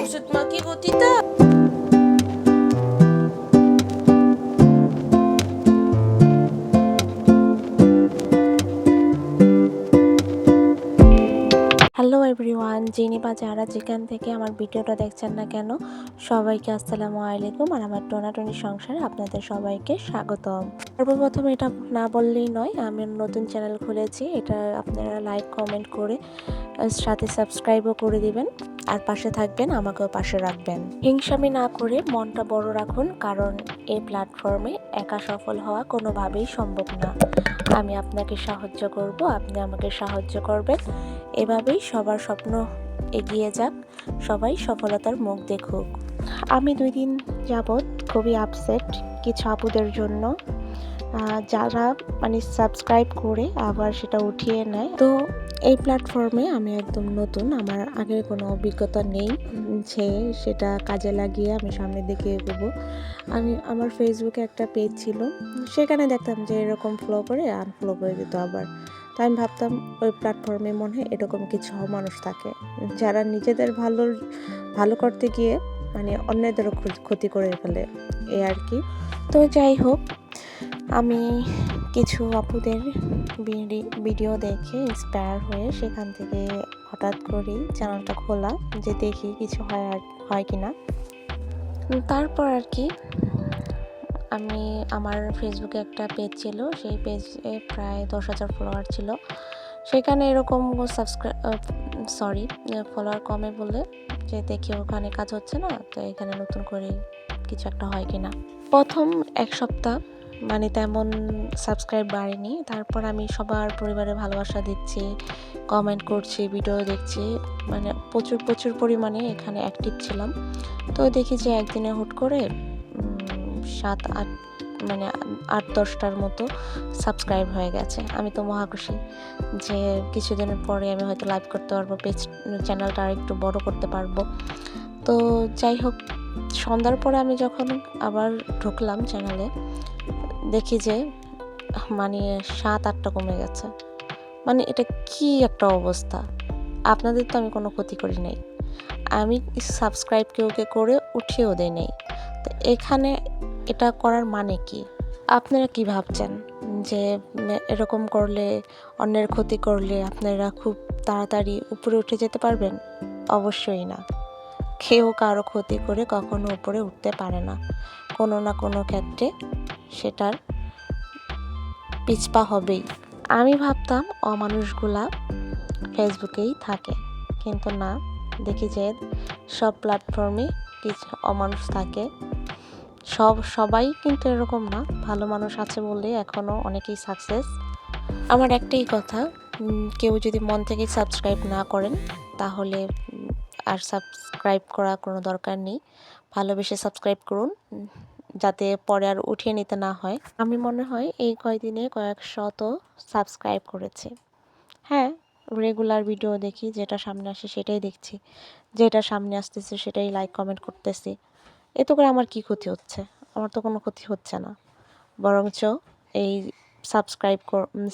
ওষুধ মাখিয়ে hello everyone যিনি বা যারা যেখান থেকে আমার ভিডিওটা দেখছেন না কেন, সবাইকে আসসালামু আলাইকুম আর আমার টোনাটনি সংসারে আপনাদের সবাইকে স্বাগতম। সর্বপ্রথম এটা না বললেই নয়, আমি নতুন চ্যানেল খুলেছি, এটা আপনারা লাইক কমেন্ট করে সাথে সাবস্ক্রাইবও করে দিবেন। আর পাশে থাকবেন, আমাকেও পাশে রাখবেন। হিংসামি না করে মনটা বড় রাখুন, কারণ এই প্ল্যাটফর্মে একা সফল হওয়া কোনোভাবেই সম্ভব না। আমি আপনাকে সাহায্য করব, আপনি আমাকে সাহায্য করবেন। এভাবেই সবার স্বপ্ন এগিয়ে যাক, সবাই সফলতার মুখ দেখুক। আমি দুই দিন যাবৎ খুবই আপসেট কিছু আপুদের জন্য। যারা মানে সাবস্ক্রাইব করে আবার সেটা উঠিয়ে নেয়। তো এই প্ল্যাটফর্মে আমি একদম নতুন, আমার আগের কোনো অভিজ্ঞতা নেই যে সেটা কাজে লাগিয়ে আমি সামনের দিকে এগোবো। আমি, আমার ফেসবুকে একটা পেজ ছিল, সেখানে দেখতাম যে এরকম ফলো করে আনফলো করে দিত আবার। তাই আমি ভাবতাম ওই প্ল্যাটফর্মে মনে হয় এরকম কিছু মানুষ থাকে, যারা নিজেদের ভালো ভালো করতে গিয়ে মানে অন্যদেরও ক্ষতি- করে ফেলে এই আর কি। তো যাই হোক আমি কিছু আপুদের ভিডি- ভিডিও দেখে ইন্সপায়ার হয়ে সেখান থেকে হঠাৎ করেই চ্যানেলটা খোলা যে দেখি কিছু হয় আর, হয় কি না তারপর আর কি, আমি আমার ফেসবুকে একটা পেজ ছিল, সেই পেজে প্রায় দশ হাজার ফলোয়ার ছিল। সেখানে এরকম সাবস্ক্রাইব সরি ফলোয়ার কমে বলে যে দেখি ওখানে কাজ হচ্ছে না, তো এখানে নতুন করে কিছু একটা হয় কি না প্রথম এক সপ্তাহ মানে তেমন সাবস্ক্রাইব বাড়েনি। তারপর আমি সবার পরিবারে ভালোবাসা দিচ্ছি কমেন্ট করছি ভিডিও দেখছি। মানে প্রচুর প্রচুর পরিমাণে এখানে অ্যাক্টিভ ছিলাম। তো দেখি যে একদিনে হুট করে সাত, আট মানে আট, দশটার মতো সাবস্ক্রাইব হয়ে গেছে। আমি তো মহা খুশি যে কিছুদিনের পরে আমি হয়তো লাইভ করতে পারব পেজ চ্যানেলটা আর একটু বড় করতে পারব। তো যাই হোক, সন্ধ্যার পরে আমি যখন আবার ঢুকলাম চ্যানেলে দেখি যে মানে সাত আটটা কমে গেছে। মানে এটা কি একটা অবস্থা? আপনাদের তো আমি কোনো ক্ষতি করি নাই। আমি সাবস্ক্রাইব কেউ কে করে উঠিয়েও দেই নাই। তো এখানে এটা করার মানে কি? আপনারা কি ভাবছেন? যে এরকম করলে, অন্যের ক্ষতি করলে আপনারা খুব তাড়াতাড়ি উপরে উঠে যেতে পারবেন? অবশ্যই না। কেউ কারও ক্ষতি করে কখনো উপরে উঠতে পারে না। কোনো না কোনো ক্ষেত্রে সেটার পিছপা হবেই। আমি ভাবতাম অমানুষগুলা ফেসবুকেই থাকে, কিন্তু না, দেখি যে সব প্ল্যাটফর্মে কিছু অমানুষ থাকে। সব, সবাই কিন্তু এরকম না, ভালো মানুষ আছে বলে এখনও অনেকেই সাকসেস আমার একটাই কথা কেউ যদি মন থেকে সাবস্ক্রাইব না করেন, তাহলে আর সাবস্ক্রাইব করা কোনো দরকার নেই। ভালোবেসে সাবস্ক্রাইব করুন, যাতে পরে আর উঠিয়ে নিতে না হয়। আমি মনে হয় এই কয়দিনে কয়েক শত সাবস্ক্রাইব করেছি। হ্যাঁ রেগুলার ভিডিও দেখি, যেটা সামনে আসে সেটাই দেখছি। যেটা সামনে আসতেছে সেটাই লাইক কমেন্ট করতেছি। এতে করে আমার কি ক্ষতি হচ্ছে? আমার তো কোনো ক্ষতি হচ্ছে না। বরঞ্চ এই সাবস্ক্রাইব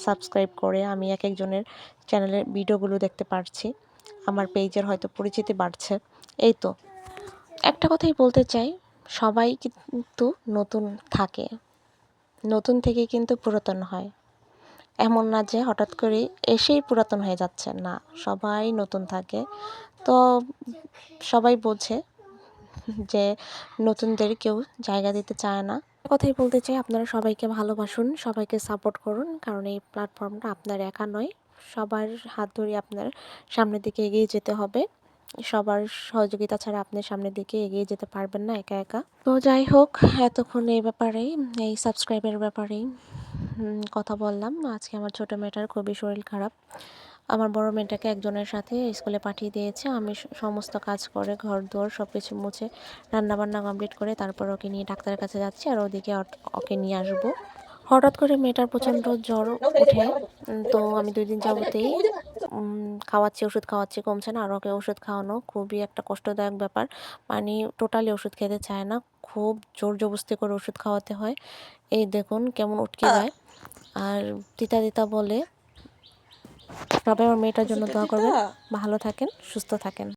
সাবস্ক্রাইব করে আমি এক একজনের চ্যানেলের ভিডিওগুলো দেখতে পারছি। আমার পেজের হয়তো পরিচিতি বাড়ছে। এই তো। একটা কথাই বলতে চাই, সবাই কিন্তু নতুন থাকে। নতুন থেকে কিন্তু পুরাতন হয়। এমন না যে হঠাৎ করে এসেই পুরাতন হয়ে যাচ্ছে। না, সবাই নতুন থাকে। তো সবাই বোঝে যে নতুনদের কেউ জায়গা দিতে চায় না। কথাই বলতে চাই, আপনারা সবাইকে ভালোবাসুন, সবাইকে সাপোর্ট করুন, কারণ এই প্ল্যাটফর্মটা আপনার একা নয়। সবার হাত ধরে আপনার সামনের দিকে এগিয়ে যেতে হবে। সবার সহযোগিতা ছাড়া আপনি সামনের দিকে এগিয়ে যেতে পারবেন না একা একা। তো যাই হোক, এতক্ষণ এই ব্যাপারেই, এই সাবস্ক্রাইবের ব্যাপারেই কথা বললাম। আজকে আমার ছোটো মেয়েটার খুবই শরীর খারাপ। আমার বড় মেয়েটাকে একজনের সাথে স্কুলে পাঠিয়ে দিয়েছে। আমি সমস্ত কাজ করে ঘর দুয়ার সব কিছু মুছে রান্নাবান্না কমপ্লিট করে তারপর ওকে নিয়ে ডাক্তারের কাছে যাচ্ছি আর ওদিকে ওকে নিয়ে আসব। হঠাৎ করে মেয়েটার প্রচণ্ড জ্বর ওঠে তো আমি দুই দিন যাবতেই খাওয়াচ্ছি ওষুধ খাওয়াচ্ছি কমছে না আর ওকে ওষুধ খাওয়ানো খুবই একটা কষ্টদায়ক ব্যাপার। মানে টোটালি ওষুধ খেতে চায় না খুব জোর জবস্তি করে ওষুধ খাওয়াতে হয়। এই দেখুন কেমন উটকে যায় আর তিতা তিতা বলে সবাই আমার মেয়েটার জন্য দোয়া করবেন। ভালো থাকেন সুস্থ থাকেন।